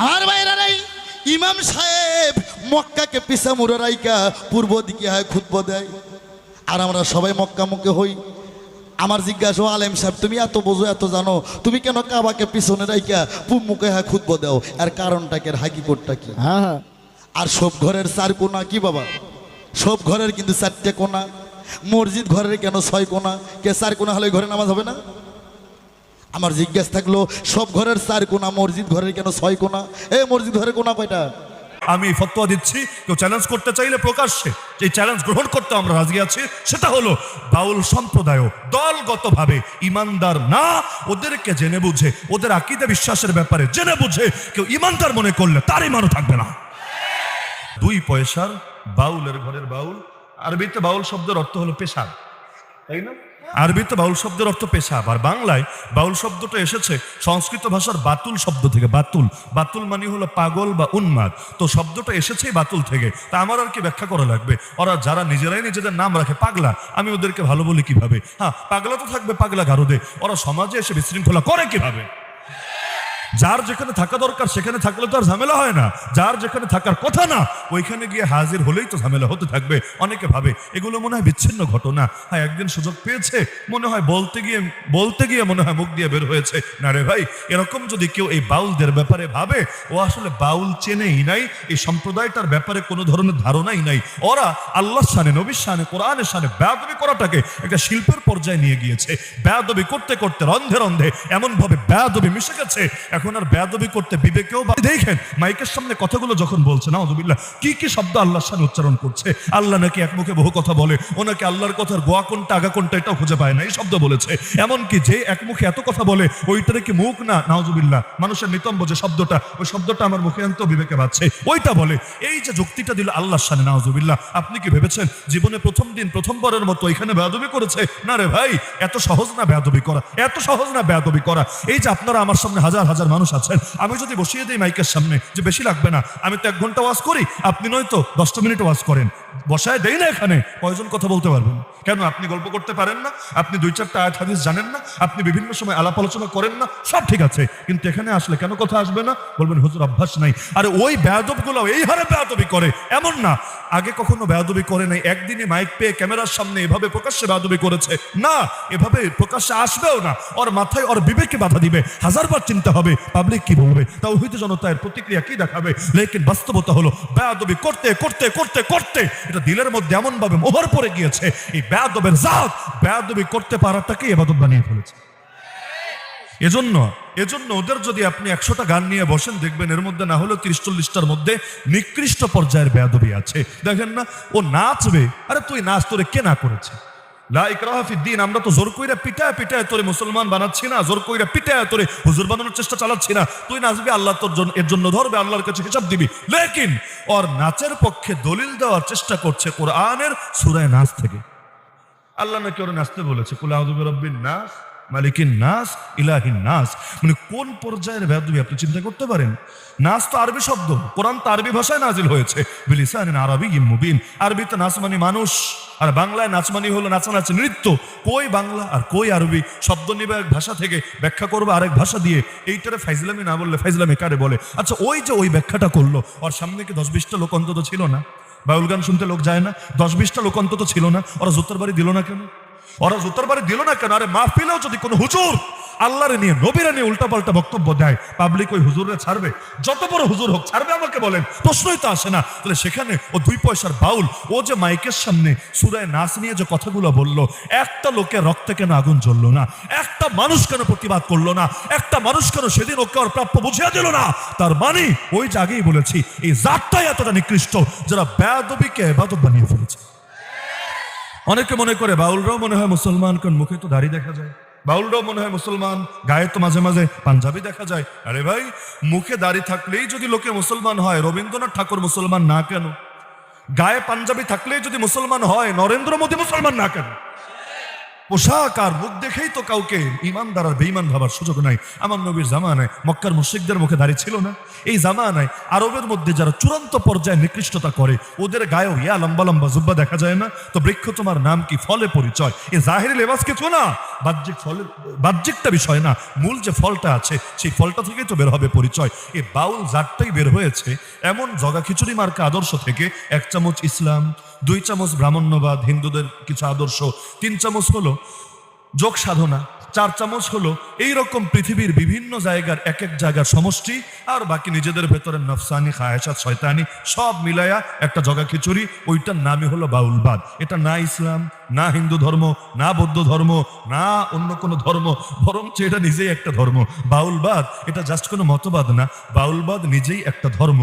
আমার বাইরা নাই। ইমাম সাহেব মক্কাকে পিসা মুড়ে রাইকা পূর্ব দিকে হয় খুতব দেয়। আর আমরা সবাই মক্কা মুখে হই। আমার জিজ্ঞাসা আলেম সাহেব তুমি এত বোঝো এত জানো তুমি কেন কাবাকে পিছনে রাইকা পূব মুখে হয় খুতব দাও? আর কারণটা কি আর হাকিকতটা কি? হ্যাঁ হ্যাঁ। আর সব ঘরের চার কোনা কি বাবা? সব ঘরের কিন্তু চারটে কোনা। মসজিদ ঘরের কেন ছয় কোনা? কে চার কোনা হলে ঘরে নামাজ হবে না? আমার জিজ্ঞেস থাকল, সব ঘরের চার কোনা, মসজিদ ঘরের কেন ছয় কোনা? এ মসজিদ ঘরের কোনা কয়টা? আমি ফতোয়া দিচ্ছি, কেউ চ্যালেঞ্জ করতে চাইলে প্রকাশ্যে যে চ্যালেঞ্জ গ্রহণ করতে আমরা রাজি আছি, সেটা হলো বাউল সম্প্রদায় দলগতভাবে ইমানদার না, ওদেরকে জেনে বুঝে, ওদের আকিদে বিশ্বাসের ব্যাপারে জেনে বুঝে, কেউ ইমানদার মনে করলে তার ইমানও থাকবে না। দুই পয়সার বাউলের ঘরের বাউল, আরবিতে বাউল শব্দের অর্থ হলো পেশার, তাই না? আরবিতে বাউল শব্দের অর্থ পেশাব আর বাংলায় বাউল শব্দটা এসেছে সংস্কৃত ভাষার বাতুল শব্দ থেকে, বাতুল। বাতুল মানে হলো পাগল বা উন্মাদ। তো শব্দটা এসেছেই বাতুল থেকে, তা আমার আর কি ব্যাখ্যা করা লাগবে? ওরা যারা নিজেরাই নিজেদের নাম রাখে, পাগলা, আমি ওদেরকে ভালো বলি কীভাবে? হ্যাঁ পাগলা তো থাকবে, পাগলা গারদে। ওরা সমাজে এসে বিশৃঙ্খলা করে কীভাবে? যার যেখানে থাকা দরকার, সেখানে থাকলে তো আর ঝামেলা হয় না। যার যেখানে থাকার কথা না, ওইখানে গিয়ে হাজির হলেই তো ঝামেলা হতে থাকবে। অনেকে ভাবে, এগুলো মনে হয় বিচ্ছিন্ন ঘটনা। হ্যাঁ একদিন সুযোগ পেয়েছে, মনে হয় বলতে গিয়ে বলতে গিয়ে মনে হয় মুখ দিয়ে বের হয়েছে। না রে ভাই, এরকম যদি কেউ এই বাউলদের ব্যাপারে ভাবে, ও আসলে বাউল চেনেই নাই, এই সম্প্রদায়টার ব্যাপারে কোনো ধরনের ধারণাই নাই। ওরা আল্লাহ শানে, নবীর শানে, কোরআনের শানে বেয়াদবি করাটাকে একটা শিল্পের পর্যায়ে নিয়ে গিয়েছে। বেয়াদবি করতে করতে রন্ধে রন্ধে এমনভাবে বেয়াদবি মিশে গেছে। এখন আর বেয়াদবি করতে বিবেকেও বা- দেখেন, মাইকের সামনে কথাগুলো যখন বলছে না অজুবিল্লাহ কি কি শব্দ আল্লাহর সামনে উচ্চারণ করছে? আল্লাহ নাকি এক মুখে বহু কথা বলে, ও নাকি আল্লাহর কথার গোয়া কোনটা, আগা কোনটা, এটাও খুঁজে পায় না, এই শব্দ বলেছে। এমনকি যে এক মুখে এত কথা বলে, ওইটার কি মুখ না? নাওজুবিল্লাহ মানুষের নিতম্ব যে শব্দটা, ওই শব্দটা আমার মুখে আনতেও বিবেকে পাচ্ছে। ওইটা বলে, এই যে যুক্তিটা দিল আল্লাহর সামনে নাওজুবিল্লাহ আপনি কি ভেবেছেন জীবনে প্রথম দিন প্রথমবারের মতো এখানে বেয়াদবি করেছে? না রে ভাই, এত সহজ না বেয়াদবি করা, এত সহজ না বেয়াদবি করা। এই যে আপনারা আমার সামনে হাজার হাজার মানুষ আছেন। আমি যদি বসিয়ে দিই মাইকের সামনে যে বেশি লাগবে না, আমি তো এক ঘণ্টা ওয়াজ করি, আপনি নয়তো দশটা মিনিট ওয়াজ করেন। বসায় দেই না এখানে, কয়জন কথা বলতে পারবেন? কেন আপনি গল্প করতে পারেন না? আপনি দুই চারটা আয়াত হাদিস জানেন না? আপনি বিভিন্ন সময় আলাপ আলোচনা করেন না? সব ঠিক আছে। কিন্তু এখানে আসলে কেন কথা আসবে না? বলবেন, হুজুর, অভ্যাস নাই। আরে ওই বেয়াদবগুলো এই হারে বেয়াদবি করে। এমন না। আগে কখনো বেয়াদবি করে নাই। একদিনে মাইক পেয়ে ক্যামেরার সামনে এভাবে প্রকাশ্যে বেয়াদবি করেছে। না, এভাবে প্রকাশ্যে আসবেও না। ওর মাথায় ওর বিবেকে বাধা দিবে। হাজারবার চিন্তা হবে পাবলিক কি বলবে? তাও হইতে জনতার প্রতিক্রিয়া কি দেখাবে? লেকিন বাস্তবতা হলো, বেয়াদবি করতে করতে করতে করতে। এটা দিলের মধ্যে এমন ভাবে মোহর পড়ে গিয়েছে। এই বেয়াদবের জাত, বেয়াদবি করতে পারাটাকে এবাদত বানিয়ে ফেলেছে। এজন্য এজন্য ওদের যদি আপনি একশোটা গান নিয়ে বসেন, দেখবেন এর মধ্যে না হলেও তিরিশ চল্লিশটার মধ্যে নিকৃষ্ট পর্যায়ের বেয়াদবি আছে। দেখেন না, ও নাচবে, আরে তুই নাচ, তোরে কে না করেছে? লা ইকরাহা ফিদ্দিন আমরা তো জোর কইরা পিটায় পিটায় তোরে মুসলমান বানাচ্ছি না, জোর কইরা পিটায় তোরে হুজুর বানানোর চেষ্টা চালাচ্ছি না। তুই নাচবি, আল্লাহ তোর জন্য এর জন্য ধরবে, আল্লাহর কাছে হিসাব দিবি। লেকিন, ওর নাচের পক্ষে দলিল দেওয়ার চেষ্টা করছে কোরআনের সুরায় নাচ থেকে। আল্লাহ নাকি ওরা নাচতে বলেছে রব্বিন নাস, মালিকিন নাস, ইলাহিন নাস। মানে কোন পর্যায়ের বেয়াদবি আপনি চিন্তা করতে পারেন? নাচ তো আরবি শব্দ, কোরআন তো আরবি ভাষায় নাজিল হয়েছে। বিলিসানিন আরবি মুবিন, আরবিতে নাচ মানে মানুষ, আর বাংলায় নাচ মানে হলো নাচানাচি নৃত্য। কই বাংলা আর কই আরবি? শব্দ নিবে এক ভাষা থেকে, ব্যাখ্যা করব আরেক ভাষা দিয়ে। এইটারে ফাইজলামি না বললে ফাইজলামি কারে বলে? আচ্ছা ওই যে ওই ব্যাখ্যাটা করল, ওর সামনে কি দশ বিশটা লোক অন্তত ছিল না? বাউল গান শুনতে লোক যায় না। দশ বিশটা লোক অন্তত ছিল না। ওরা জুতার বাড়ি দিল না কেন? ওরা জুতার বাড়ি দিল না কেন? আরে মাহফিলেও যদি কোনো হুজুর আল্লাহরে নিয়ে, নবীরা নিয়ে উল্টাপাল্টা বক্তব্য দেয়। পাবলিক ওই হুজুরে ছাড়বে। যত বড় হুজুর হোক, ছাড়বে আমাকে বলেন। প্রশ্নই তো আসে না। তাহলে সেখানে ও দুই পয়সার বাউল, ও যে মাইকের সামনে সুরায় নাচ নিয়ে যে কথাগুলো বলল, একটা লোকের রক্তে কেন আগুন জ্বললো না? একটা মানুষ কেন প্রতিবাদ করল না? একটা মানুষ কেন সেদিন ওকে ওর প্রাপ্য বুঝিয়ে দিল না? তার মানে ওই যে আগেই বলেছি, এই জাতটাই এতটা নিকৃষ্ট যারা বেয়াদবিকে এবাদত বানিয়ে ফেলেছে। অনেকে মনে করে, বাউলরাও মনে হয় মুসলমান কারণ মুখে তো দাড়ি দেখা যায়। বাউলরাও মনে হয় মুসলমান, গায়ে তো মাঝে মাঝে পাঞ্জাবি দেখা যায়। আরে ভাই, মুখে দাড়ি থাকলেই যদি লোকে মুসলমান হয়, রবীন্দ্রনাথ ঠাকুর মুসলমান না কেন? গায়ে পাঞ্জাবি থাকলেই যদি মুসলমান হয়, নরেন্দ্র মোদী মুসলমান না কেন? পোশাক আর মুখ দেখেই তো কাউকে ইমানদার আর বেইমান ভাবার সুযোগ নাই। আমার নবীর জামানায় মক্কার মুশরিকদের মুখে দাঁড়িয়ে ছিল না। এই জামানায় আরবের মধ্যে যারা চূড়ান্ত পর্যায়ে নিকৃষ্টতা করে, ওদের গায়েও ইয়া লম্বা লম্বা জুব্বা দেখা যায় না। তো বৃক্ষ তোমার নাম কি? ফলে পরিচয়। এ জাহেরি লেবাস কিছু না। বাহ্যিক ফলের বাহ্যিকটা বিষয় না। মূল যে ফলটা আছে, সেই ফলটা থেকেই তো বের হবে পরিচয়। এ বাউল জাতটাই বের হয়েছে। এমন জগা খিচুড়ি মার্কা আদর্শ থেকে এক চামচ ইসলাম, দুই চামচ ব্রাহ্মণ্যবাদ, হিন্দুদের কিছু আদর্শ, তিন চামচ হলো যোগ সাধনা চার চামচ হলো এই রকম পৃথিবীর বিভিন্ন জায়গার এক এক জায়গার সমষ্টি, আর বাকি নিজেদের ভেতরে নফসানি খায়সাত শয়তানি সব মিলায়া একটা জগা খিচুড়ি, ওইটার নামই হলো বাউলবাদ এটা না ইসলাম, না হিন্দু ধর্ম, না বৌদ্ধ ধর্ম, না অন্য কোনো ধর্ম, বরঞ্চ এটা নিজেই একটা ধর্ম। বাউলবাদ এটা জাস্ট কোনো মতবাদ না। বাউলবাদ নিজেই একটা ধর্ম।